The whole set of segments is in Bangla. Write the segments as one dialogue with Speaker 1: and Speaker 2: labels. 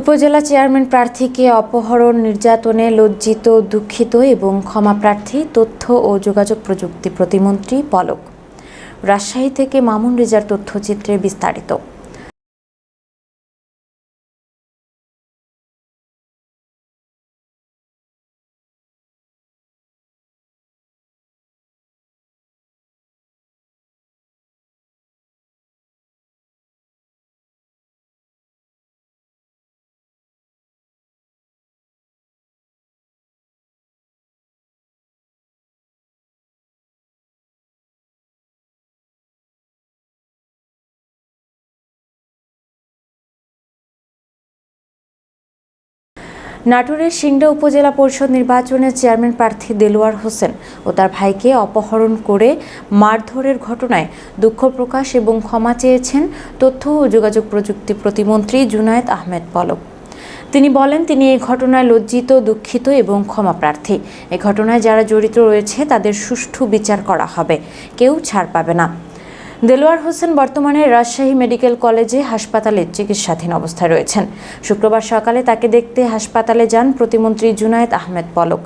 Speaker 1: উপজেলা চেয়ারম্যান প্রার্থীকে অপহরণ নির্যাতনে লজ্জিত দুঃখিত এবং ক্ষমা প্রার্থী তথ্য ও যোগাযোগ প্রযুক্তি প্রতিমন্ত্রী পলক রাজশাহী থেকে মামুন রেজার তথ্যচিত্রে বিস্তারিত নাটোরের সিংড়া উপজেলা পরিষদ নির্বাচনে চেয়ারম্যান প্রার্থী দেলোয়ার হোসেন ও তার ভাইকে অপহরণ করে মারধরের ঘটনায় দুঃখ প্রকাশ এবং ক্ষমা চেয়েছেন তথ্য ও যোগাযোগ প্রযুক্তি প্রতিমন্ত্রী জুনায়েদ আহমেদ পলক তিনি বলেন তিনি এই ঘটনায় লজ্জিত দুঃখিত এবং ক্ষমা প্রার্থী এ ঘটনায় যারা জড়িত রয়েছে তাদের সুষ্ঠু বিচার করা হবে কেউ ছাড় পাবে না দেলোয়ার হোসেন বর্তমানে রাজশাহী মেডিকেল কলেজে হাসপাতালে চিকিৎসাধীন অবস্থায় রয়েছেন শুক্রবার সকালে তাকে দেখতে হাসপাতালে যান প্রতিমন্ত্রী জুনায়েদ আহমেদ পলক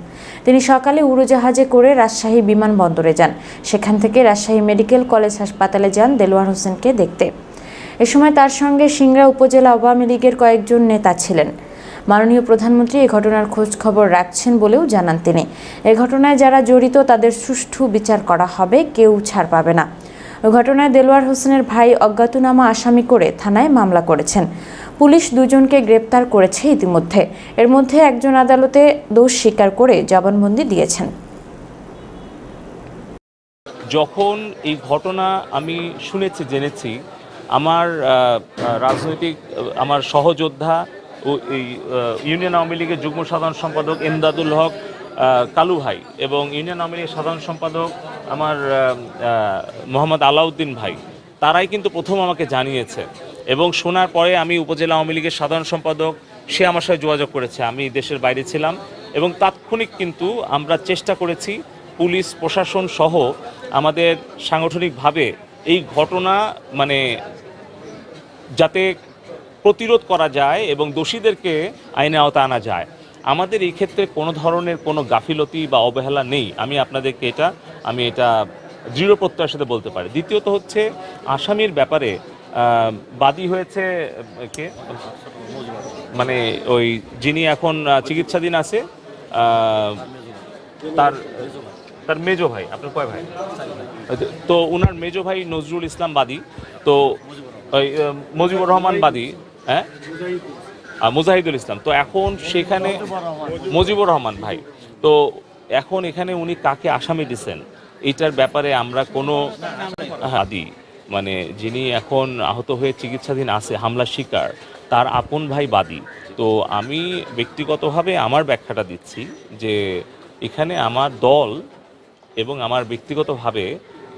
Speaker 1: তিনি সকালে উড়োজাহাজে করে রাজশাহী বিমানবন্দরে যান সেখান থেকে রাজশাহী মেডিকেল কলেজ হাসপাতালে যান দেলোয়ার হোসেনকে দেখতে এ সময় তার সঙ্গে সিংড়া উপজেলা আওয়ামী লীগের কয়েকজন নেতা ছিলেন মাননীয় প্রধানমন্ত্রী এ ঘটনার খোঁজ খবর রাখছেন বলেও জানান তিনি এ ঘটনায় যারা জড়িত তাদের সুষ্ঠু বিচার করা হবে কেউ ছাড় পাবে না ঘটনায় দেলোয়ার হোসেনের ভাই অজ্ঞাতনামা আসামি করে থানায় মামলা করেছেন পুলিশ দুজনকে গ্রেপ্তার করেছে ইতিমধ্যে এর মধ্যে একজন আদালতে দোষ স্বীকার করে জবানবন্দি দিয়েছেন
Speaker 2: যখন এই ঘটনা আমি শুনেছি জেনেছি আমার রাজনৈতিক আমার সহযোদ্ধা ও এই ইউনিয়ন আওয়ামী লীগের যুগ্ম সাধারণ সম্পাদক এমদাদুল হক কালু ভাই এবং ইউনিয়ন আওয়ামী লীগের সাধারণ সম্পাদক আমার মোহাম্মদ আলাউদ্দিন ভাই তারাই কিন্তু প্রথম আমাকে জানিয়েছে এবং শোনার পরে আমি উপজেলা আওয়ামী লীগের সাধারণ সম্পাদক সে আমার সাথে যোগাযোগ করেছে আমি দেশের বাইরে ছিলাম এবং তাৎক্ষণিক কিন্তু আমরা চেষ্টা করেছি পুলিশ প্রশাসন সহ আমাদের সাংগঠনিকভাবে এই ঘটনা মানে যাতে প্রতিরোধ করা যায় এবং দোষীদেরকে আইনে আওতা আনা যায় আমাদের এই ক্ষেত্রে কোনো ধরনের কোনো গাফিলতি বা অবহেলা নেই আমি আপনাদেরকে এটা আমি এটা দৃঢ় প্রত্যয়ের সাথে বলতে পারি দ্বিতীয়ত হচ্ছে আসামির ব্যাপারে বাদী হয়েছে কে মানে ওই যিনি এখন চিকিৎসাধীন আছে তার তার মেজো ভাই আপনার কয় ভাই তো ওনার মেজো ভাই নজরুল ইসলাম বাদী তো মজিবুর রহমান বাদী হ্যাঁ মুজাহিদুল ইসলাম তো এখন সেখানে মুজিবুর রহমান ভাই তো এখন এখানে উনি কাকে আসামি দিচ্ছেন এটার ব্যাপারে আমরা কোনো আদি মানে যিনি এখন আহত হয়ে চিকিৎসাধীন আছে হামলা শিকার তার আপন ভাই বাদী তো আমি ব্যক্তিগতভাবে আমার ব্যাখ্যাটা দিচ্ছি যে এখানে আমার দল এবং আমার ব্যক্তিগতভাবে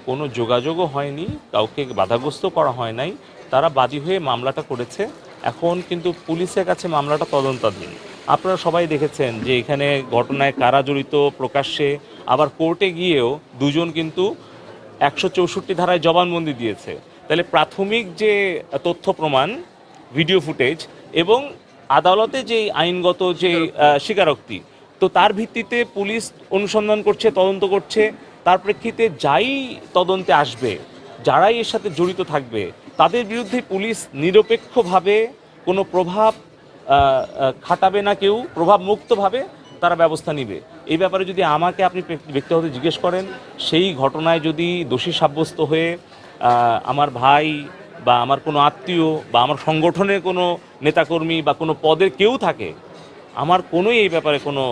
Speaker 2: কোনো যোগাযোগও হয়নি কাউকে বাধাগ্রস্ত করা হয় নাই তারা বাদী হয়ে মামলাটা করেছে এখন কিন্তু পুলিশের কাছে মামলাটা তদন্তাধীন আপনারা সবাই দেখেছেন যে এখানে ঘটনায় কারা জড়িত প্রকাশ্যে আবার কোর্টে গিয়েও দুজন কিন্তু একশো চৌষট্টি ধারায় জবানবন্দি দিয়েছে তাহলে প্রাথমিক যে তথ্য প্রমাণ ভিডিও ফুটেজ এবং আদালতে যে আইনগত যে স্বীকারোক্তি তো তার ভিত্তিতে পুলিশ অনুসন্ধান করছে তদন্ত করছে তার প্রেক্ষিতে যাই তদন্তে আসবে যারাই এর সাথে জড়িত থাকবে তাদের বিরুদ্ধে পুলিশ নিরপেক্ষভাবে কোনো প্রভাব খাটাবে না কেউ প্রভাব মুক্তভাবে তারা ব্যবস্থা নিবে এই ব্যাপারে যদি আমাকে আপনি ব্যক্তিগত জিজ্ঞেস করেন সেই ঘটনায় যদি দোষী সাব্যস্ত হয়ে আমার ভাই বা আমার কোনো আত্মীয় বা আমার সংগঠনের কোনো নেতাকর্মী বা কোনো পদের কেউ থাকে আমার কোনোই এই ব্যাপারে কোনো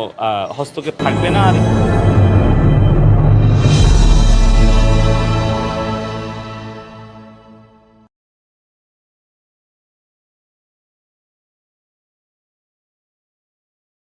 Speaker 2: হস্তক্ষেপ থাকবে না আর